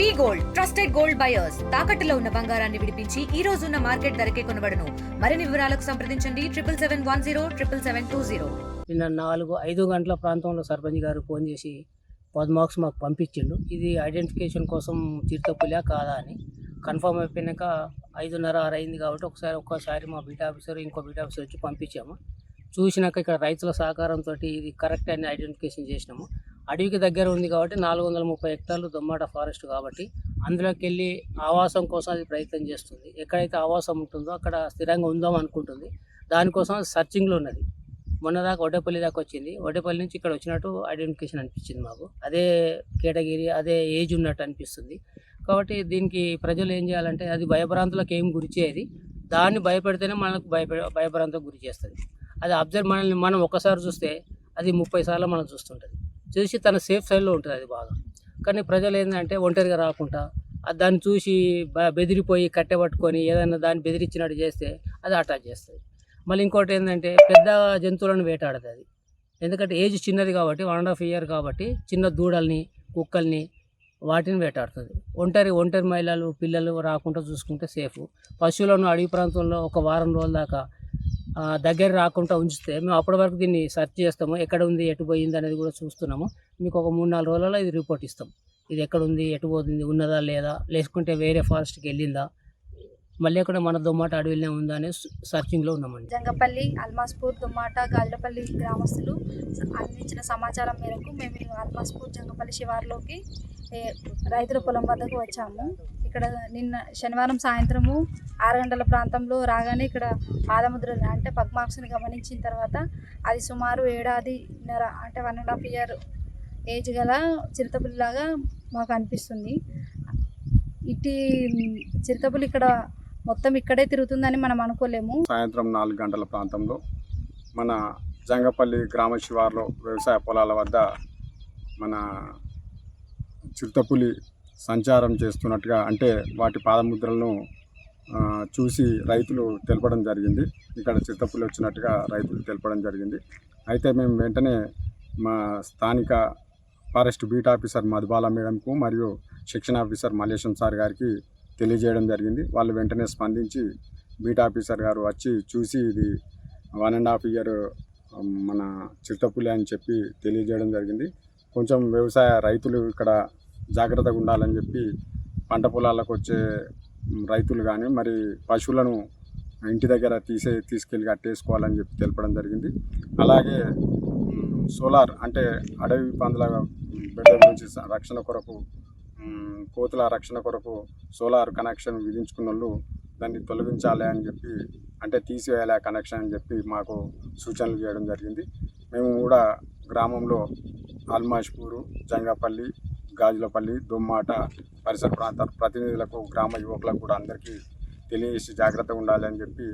V gold trusted gold buyers. తాకట్టులో ఉన్న బంగారాన్ని విడిపించి ఈ రోజు ఉన్న మార్కెట్ ధరకే కొనబడను. మరిన్ని వివరాలకు సంప్రదించండి. Triple seven one zero triple seven two zero. నిన్న నాలుగు ఐదు గంటల ప్రాంతంలో సర్పంచ్ గారు ఫోన్ చేసి పద్మాక్స్ మాకు పంపించిండు. ఇది ఐడెంటిఫికేషన్ కోసం తీర్థపులియా కాదా అని. కన్ఫర్మ్ అయిపోయినాక ఐదున్నర ఆరు అయింది కాబట్టి ఒకసారి ఒక్కసారి మా బీట్ ఆఫీసర్ ఇంకో బీట్ ఆఫీసర్ వచ్చి పంపించాము. చూసినాక ఇక్కడ రైతుల సహకారంతో ఇది కరెక్ట్ అని ఐడెంటిఫికేషన్ చేసినాము. అడవికి దగ్గర ఉంది కాబట్టి నాలుగు వందల ముప్పై హెక్టార్లు దొమ్మాట ఫారెస్ట్ కాబట్టి అందులోకి వెళ్ళి ఆవాసం కోసం అది ప్రయత్నం చేస్తుంది. ఎక్కడైతే ఆవాసం ఉంటుందో అక్కడ స్థిరంగా ఉందాం అనుకుంటుంది. దానికోసం సర్చింగ్లో ఉన్నది. మొన్నదాకా వడ్డేపల్లి దాకా వచ్చింది. వడ్డేపల్లి నుంచి ఇక్కడ వచ్చినట్టు ఐడెంటిఫికేషన్ అనిపించింది మాకు. అదే కేటగిరీ అదే ఏజ్ ఉన్నట్టు అనిపిస్తుంది. కాబట్టి దీనికి ప్రజలు ఏం చేయాలంటే అది భయభ్రాంతులకు ఏం గురి చేయది. దాన్ని భయపెడితేనే మనకు భయప భయభ్రాంతకు గురి చేస్తుంది. అది అబ్జర్వ్ మనల్ని మనం ఒకసారి చూస్తే అది ముప్పై సార్లు మనం చూస్తుంటుంది. చూసి తన సేఫ్ సైడ్లో ఉంటుంది అది బాగా. కానీ ప్రజలు ఏంటంటే ఒంటరిగా రాకుండా దాన్ని చూసి బెదిరిపోయి కట్టె పట్టుకొని ఏదైనా దాన్ని బెదిరించినట్టు చేస్తే అది అటాక్ చేస్తుంది. మళ్ళీ ఇంకోటి ఏంటంటే పెద్ద జంతువులను వేటాడుతుంది అది. ఎందుకంటే ఏజ్ చిన్నది కాబట్టి వన్ అండ్ హాఫ్ ఇయర్ కాబట్టి చిన్న దూడల్ని కుక్కల్ని వాటిని వేటాడుతుంది. ఒంటరి ఒంటరి మహిళలు పిల్లలు రాకుండా చూసుకుంటే సేఫ్ పశువులను అడవి ప్రాంతంలో ఒక వారం రోజుల దాకా దగ్గర రాకుండా ఉంచితే మేము అప్పటి వరకు దీన్ని సెర్చ్ చేస్తాము ఎక్కడ ఉంది ఎటు పోయింది అనేది కూడా చూస్తున్నాము. మీకు ఒక మూడు నాలుగు రోజులలో ఇది రిపోర్ట్ ఇస్తాం. ఇది ఎక్కడ ఉంది ఎటు పోతుంది ఉన్నదా లేదా లేకుంటే వేరే ఫారెస్ట్కి వెళ్ళిందా మళ్ళీ అక్కడ మన దుమ్మాట అడవిలోనే ఉందా అనే సర్చింగ్లో ఉన్నామండి. జంగపల్లి అల్మాస్పూర్ దుమ్మాట గాజులపల్లి గ్రామస్తులు అందించిన సమాచారం మేరకు మేము అల్మాస్పూర్ జంగపల్లి శివార్లోకి రైతుల పొలం వద్దకు వచ్చాము. ఇక్కడ నిన్న శనివారం సాయంత్రము ఆరు గంటల ప్రాంతంలో రాగానే ఇక్కడ పాదముద్రలు అంటే పగ్మాక్స్ని గమనించిన తర్వాత అది సుమారు ఏడాదిన్నర అంటే one and half year age గల చిరుతపుల్లిలాగా మాకు అనిపిస్తుంది. ఇటు చిరుతపులి ఇక్కడ మొత్తం ఇక్కడే తిరుగుతుందని మనం అనుకోలేము. సాయంత్రం నాలుగు గంటల ప్రాంతంలో మన జంగపల్లి గ్రామ శివార్లో వ్యవసాయ పొలాల వద్ద మన చిరుతపులి సంచారం చేస్తున్నట్టుగా అంటే వాటి పాదముద్రలను చూసి రైతులు తెలపడం జరిగింది. ఇక్కడ చిరుతపులి వచ్చినట్టుగా రైతులు తెలపడం జరిగింది. అయితే మేము వెంటనే మా స్థానిక ఫారెస్ట్ బీట్ ఆఫీసర్ మధుబాల మేడంకు మరియు శిక్షణ ఆఫీసర్ మల్లేశం సార్ గారికి తెలియజేయడం జరిగింది. వాళ్ళు వెంటనే స్పందించి బీట్ ఆఫీసర్ గారు వచ్చి చూసి ఇది వన్ అండ్ హాఫ్ ఇయర్ మన చిరుతపులి అని చెప్పి తెలియజేయడం జరిగింది. కొంచెం వ్యవసాయ రైతులు ఇక్కడ జాగ్రత్తగా ఉండాలని చెప్పి పంట పొలాలకు వచ్చే రైతులు కానీ మరి పశువులను ఇంటి దగ్గర తీసే తీసుకెళ్ళి కట్టేసుకోవాలని చెప్పి తెలపడం జరిగింది. అలాగే సోలార్ అంటే అడవి పందుల బిడ్డ నుంచి రక్షణ కొరకు కోతుల రక్షణ కొరకు సోలార్ కనెక్షన్ విధించుకున్న వాళ్ళు దాన్ని తొలగించాలి అని చెప్పి అంటే తీసివేయాలి ఆ కనెక్షన్ అని చెప్పి మాకు సూచనలు చేయడం జరిగింది. మేము కూడా గ్రామంలో ఆల్మాష్పూరు జంగాపల్లి గాజులపల్లి దుమ్మాట పరిసర ప్రాంత ప్రతినిధులకు గ్రామ యువకులకు కూడా అందరికీ తెలియజేసి జాగ్రత్తగా ఉండాలని చెప్పి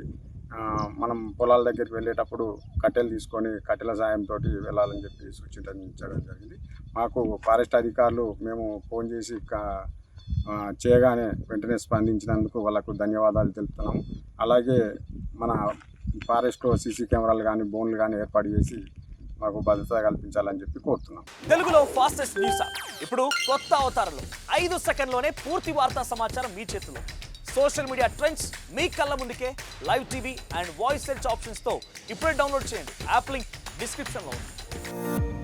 మనం పొలాల దగ్గరికి వెళ్ళేటప్పుడు కట్టెలు తీసుకొని కట్టెల సాయంతో వెళ్ళాలని చెప్పి సూచించడం జరిగింది. మాకు ఫారెస్ట్ అధికారులు మేము ఫోన్ చేసి చేయగానే వెంటనే స్పందించినందుకు వాళ్ళకు ధన్యవాదాలు తెలుపుతున్నాము. అలాగే మన ఫారెస్ట్లో సీసీ కెమెరాలు కానీ బోన్లు కానీ ఏర్పాటు చేసి మాకు భద్రత కల్పించాలని చెప్పి కోరుతున్నాం. తెలుగులో ఫాస్టెస్ట్ న్యూస్ ఇప్పుడు కొత్త అవతారంలో ఐదు సెకండ్లోనే పూర్తి వార్తా సమాచారం మీ చేతిలో. సోషల్ మీడియా ట్రెండ్స్ మీ కళ్ళ ముందుకే live TV and voice search ఆప్షన్స్తో ఇప్పుడే డౌన్లోడ్ చేయండి. యాప్ లింక్ డిస్క్రిప్షన్లో ఉంది.